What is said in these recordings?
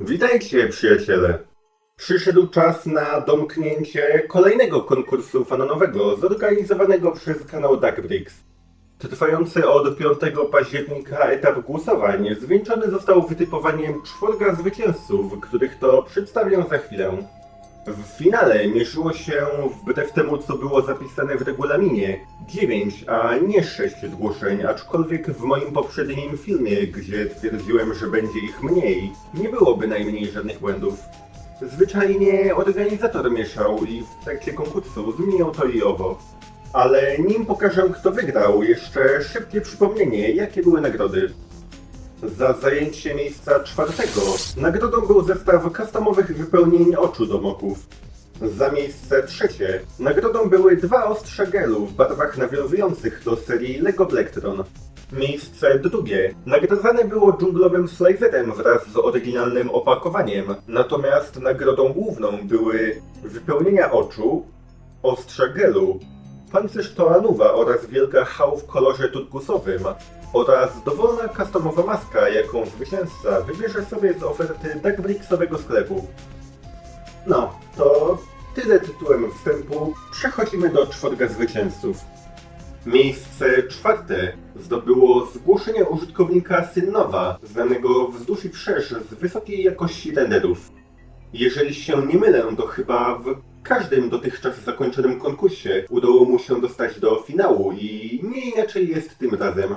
Witajcie, przyjaciele! Przyszedł czas na domknięcie kolejnego konkursu fanonowego zorganizowanego przez kanał Duckbricks. Trwający od 5 października etap głosowań zwieńczony został wytypowaniem czworga zwycięzców, których to przedstawię za chwilę. W finale mierzyło się, wbrew temu co było zapisane w regulaminie, 9, a nie 6 zgłoszeń, aczkolwiek w moim poprzednim filmie, gdzie twierdziłem, że będzie ich mniej, nie było bynajmniej żadnych błędów. Zwyczajnie organizator mieszał i w trakcie konkursu zmieniał to i owo. Ale nim pokażę kto wygrał, jeszcze szybkie przypomnienie, jakie były nagrody. Za zajęcie miejsca czwartego nagrodą był zestaw customowych wypełnień oczu do moków. Za miejsce trzecie nagrodą były dwa ostrze gelu w barwach nawiązujących do serii Lego Blacktron. Miejsce drugie nagradzane było dżunglowym slicerem wraz z oryginalnym opakowaniem, natomiast nagrodą główną były wypełnienia oczu, ostrze gelu, pancerz Toanuwa oraz wielka hał w kolorze turkusowym oraz dowolna customowa maska, jaką zwycięzca wybierze sobie z oferty Duckbricksowego sklepu. No, to tyle tytułem wstępu. Przechodzimy do czworga zwycięzców. Miejsce czwarte zdobyło zgłoszenie użytkownika Synnowa, znanego wzdłuż i wszerz z wysokiej jakości renderów. Jeżeli się nie mylę, to chyba w każdym dotychczas zakończonym konkursie udało mu się dostać do finału i nie inaczej jest tym razem.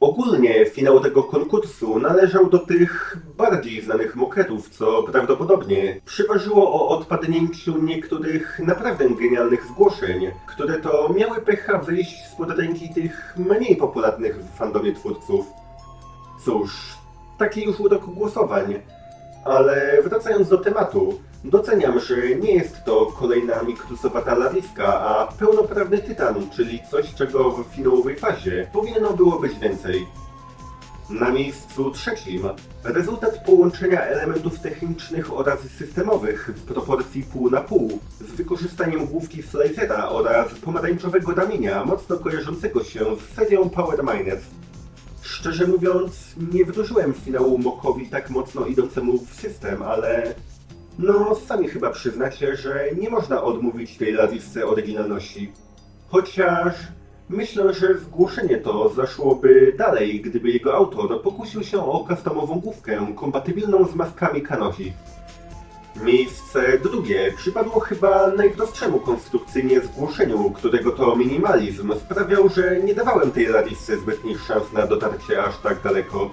Ogólnie finał tego konkursu należał do tych bardziej znanych moketów, co prawdopodobnie przyważyło o odpadnięciu niektórych naprawdę genialnych zgłoszeń, które to miały pecha wyjść spod ręki tych mniej popularnych w fandomie twórców. Cóż, taki już urok głosowań. Ale wracając do tematu, doceniam, że nie jest to kolejna mikrusowata ladiska, a pełnoprawny tytan, czyli coś, czego w finałowej fazie powinno było być więcej. Na miejscu trzecim rezultat połączenia elementów technicznych oraz systemowych w proporcji pół na pół z wykorzystaniem główki Slicera oraz pomarańczowego ramienia mocno kojarzącego się z serią Power Miners. Szczerze mówiąc, nie wdrożyłem finału Mokowi tak mocno idącemu w system, ale no sami chyba przyznacie, że nie można odmówić tej ladisce oryginalności. Chociaż myślę, że zgłoszenie to zaszłoby dalej, gdyby jego autor pokusił się o customową główkę kompatybilną z maskami Kanohi. Miejsce drugie przypadło chyba najprostszemu konstrukcyjnie zgłoszeniu, którego to minimalizm sprawiał, że nie dawałem tej radisce zbytnich szans na dotarcie aż tak daleko.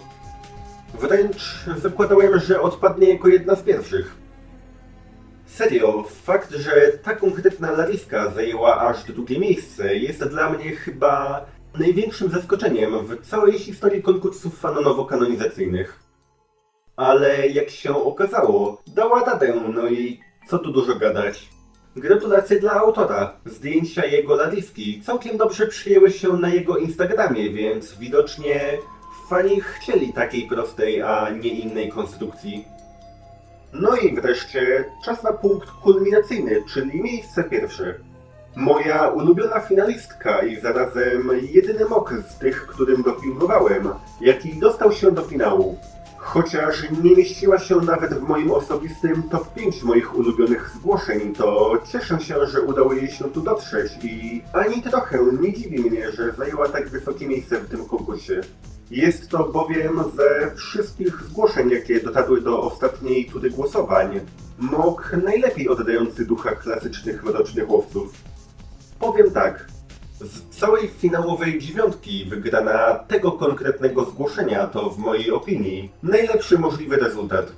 Wręcz zakładałem, że odpadnie jako jedna z pierwszych. Serio, fakt, że ta konkretna Lariska zajęła aż drugie miejsce jest dla mnie chyba największym zaskoczeniem w całej historii konkursów fanonowo-kanonizacyjnych. Ale jak się okazało, dała radę, no i co tu dużo gadać. Gratulacje dla autora. Zdjęcia jego ladiski całkiem dobrze przyjęły się na jego Instagramie, więc widocznie fani chcieli takiej prostej, a nie innej konstrukcji. No i wreszcie czas na punkt kulminacyjny, czyli miejsce pierwsze. Moja ulubiona finalistka i zarazem jedyny mok z tych, którym dopingowałem, jaki dostał się do finału. Chociaż nie mieściła się nawet w moim osobistym top 5 moich ulubionych zgłoszeń, to cieszę się, że udało jej się tu dotrzeć i ani trochę nie dziwi mnie, że zajęła tak wysokie miejsce w tym konkursie. Jest to bowiem ze wszystkich zgłoszeń, jakie dotarły do ostatniej tury głosowań, mok najlepiej oddający ducha klasycznych mrocznych łowców. Powiem tak, z całej finałowej dziewiątki wygrana tego konkretnego zgłoszenia to w mojej opinii najlepszy możliwy rezultat.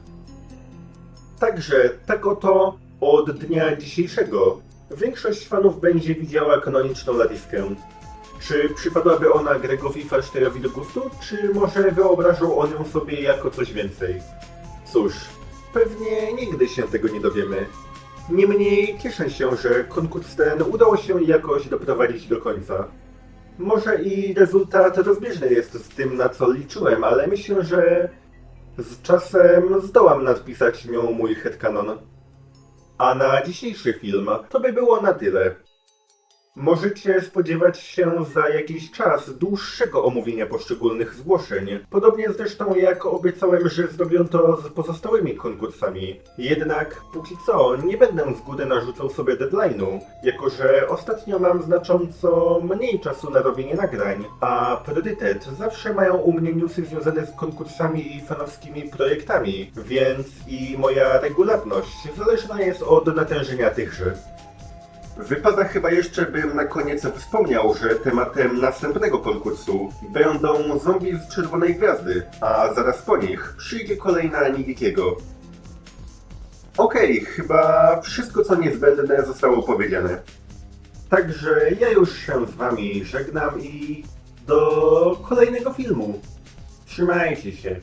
Także tak oto od dnia dzisiejszego większość fanów będzie widziała kanoniczną Lariskę. Czy przypadłaby ona Gregowi Falszterowi do gustu, czy może wyobrażał on ją sobie jako coś więcej? Cóż, pewnie nigdy się tego nie dowiemy. Niemniej cieszę się, że konkurs ten udało się jakoś doprowadzić do końca. Może i rezultat rozbieżny jest z tym, na co liczyłem, ale myślę, że z czasem zdołam nadpisać nią mój headcanon. A na dzisiejszy film to by było na tyle. Możecie spodziewać się za jakiś czas dłuższego omówienia poszczególnych zgłoszeń. Podobnie zresztą jak obiecałem, że zrobię to z pozostałymi konkursami. Jednak póki co nie będę z góry narzucał sobie deadline'u, jako że ostatnio mam znacząco mniej czasu na robienie nagrań, a priorytet zawsze mają u mnie newsy związane z konkursami i fanowskimi projektami, więc i moja regularność zależna jest od natężenia tychże. Wypada chyba jeszcze, bym na koniec wspomniał, że tematem następnego konkursu będą zombie z Czerwonej Gwiazdy, a zaraz po nich przyjdzie kolejna Nigikiego. Okej, chyba wszystko co niezbędne zostało powiedziane. Także ja już się z wami żegnam i do kolejnego filmu. Trzymajcie się.